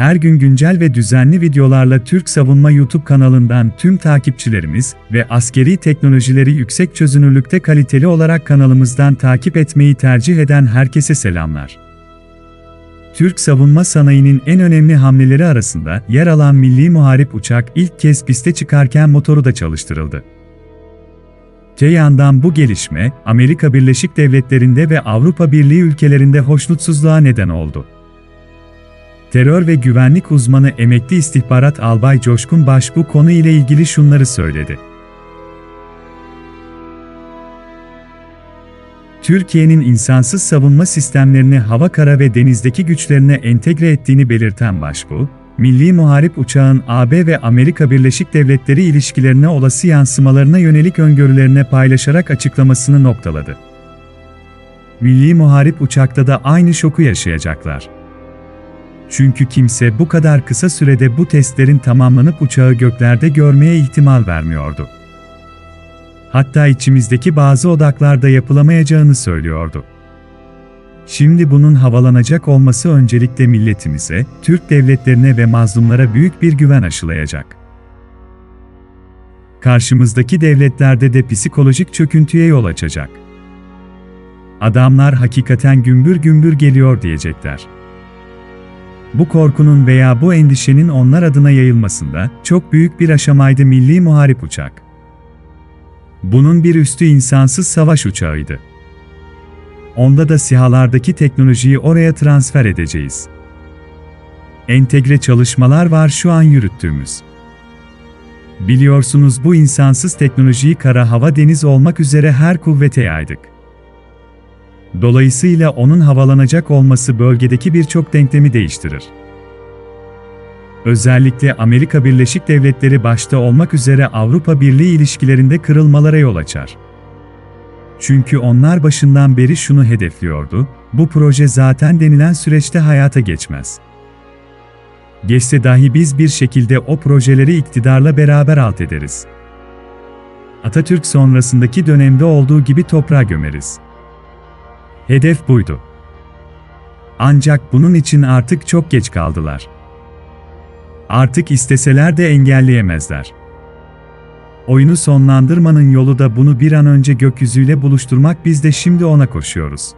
Her gün güncel ve düzenli videolarla Türk Savunma YouTube kanalından tüm takipçilerimiz ve askeri teknolojileri yüksek çözünürlükte kaliteli olarak kanalımızdan takip etmeyi tercih eden herkese selamlar. Türk savunma sanayinin en önemli hamleleri arasında yer alan milli muharip uçak ilk kez piste çıkarken motoru da çalıştırıldı. Te yandan bu gelişme, Amerika Birleşik Devletleri'nde ve Avrupa Birliği ülkelerinde hoşnutsuzluğa neden oldu. Terör ve güvenlik uzmanı emekli istihbarat albay Coşkun Baş bu konu ile ilgili şunları söyledi. Türkiye'nin insansız savunma sistemlerini hava kara ve denizdeki güçlerine entegre ettiğini belirten Başbu, Milli Muharip Uçağın AB ve Amerika Birleşik Devletleri ilişkilerine olası yansımalarına yönelik öngörülerine paylaşarak açıklamasını noktaladı. Milli Muharip Uçak'ta da aynı şoku yaşayacaklar. Çünkü kimse bu kadar kısa sürede bu testlerin tamamlanıp uçağı göklerde görmeye ihtimal vermiyordu. Hatta içimizdeki bazı odaklarda yapılamayacağını söylüyordu. Şimdi bunun havalanacak olması öncelikle milletimize, Türk devletlerine ve mazlumlara büyük bir güven aşılayacak. Karşımızdaki devletlerde de psikolojik çöküntüye yol açacak. Adamlar hakikaten gümbür gümbür geliyor diyecekler. Bu korkunun veya bu endişenin onlar adına yayılmasında çok büyük bir aşamaydı Milli Muharip Uçak. Bunun bir üstü insansız savaş uçağıydı. Onda da sihalardaki teknolojiyi oraya transfer edeceğiz. Entegre çalışmalar var şu an yürüttüğümüz. Biliyorsunuz bu insansız teknolojiyi kara hava deniz olmak üzere her kuvvete yaydık. Dolayısıyla onun havalanacak olması bölgedeki birçok denklemi değiştirir. Özellikle Amerika Birleşik Devletleri başta olmak üzere Avrupa Birliği ilişkilerinde kırılmalara yol açar. Çünkü onlar başından beri şunu hedefliyordu, bu proje zaten denilen süreçte hayata geçmez. Geçse dahi biz bir şekilde o projeleri iktidarla beraber alt ederiz. Atatürk sonrasındaki dönemde olduğu gibi toprağa gömeriz. Hedef buydu. Ancak bunun için artık çok geç kaldılar. Artık isteseler de engelleyemezler. Oyunu sonlandırmanın yolu da bunu bir an önce gökyüzüyle buluşturmak biz de şimdi ona koşuyoruz.